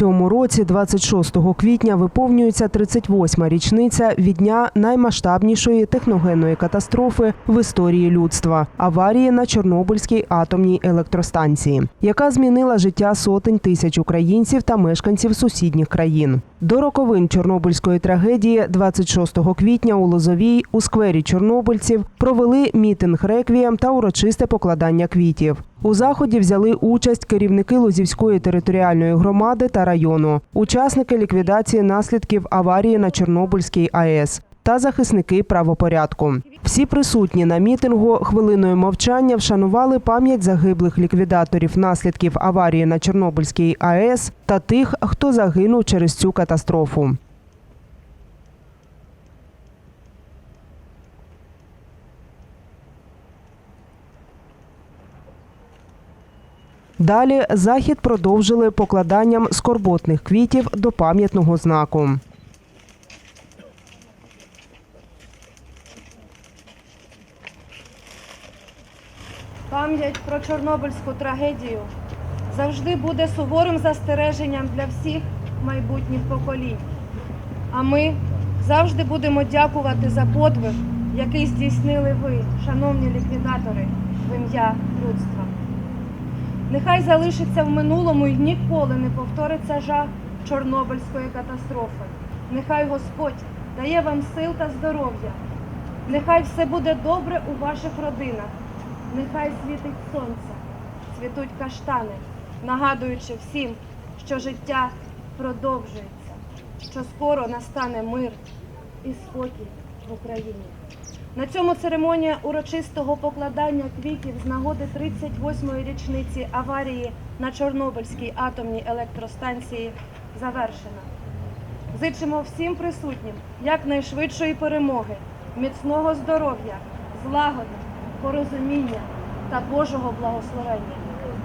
цьому році, 26 квітня, виповнюється 38-ма річниця від дня наймасштабнішої техногенної катастрофи в історії людства аварії на Чорнобильській атомній електростанції, яка змінила життя сотень тисяч українців та мешканців сусідніх країн. До роковин Чорнобильської трагедії 26 квітня у Лозовій у сквері чорнобильців провели мітинг реквієм та урочисте покладання квітів. У заході взяли участь керівники Лозівської територіальної громади та району, учасники ліквідації наслідків аварії на Чорнобильській АЕС та захисники правопорядку. Всі присутні на мітингу хвилиною мовчання вшанували пам'ять загиблих ліквідаторів наслідків аварії на Чорнобильській АЕС та тих, хто загинув через цю катастрофу. Далі захід продовжили покладанням скорботних квітів до пам'ятного знаку. Пам'ять про Чорнобильську трагедію завжди буде суворим застереженням для всіх майбутніх поколінь. А ми завжди будемо дякувати за подвиг, який здійснили ви, шановні ліквідатори, в ім'я людства. Нехай залишиться в минулому і ніколи не повториться жах Чорнобильської катастрофи. Нехай Господь дає вам сил та здоров'я. Нехай все буде добре у ваших родинах. Нехай світить сонце, цвітуть каштани, нагадуючи всім, що життя продовжується, що скоро настане мир і спокій в Україні. На цьому церемонія урочистого покладання квітів з нагоди 38-ї річниці аварії на Чорнобильській атомній електростанції завершена. Зичимо всім присутнім якнайшвидшої перемоги, міцного здоров'я, злагоди, порозуміння та Божого благословення.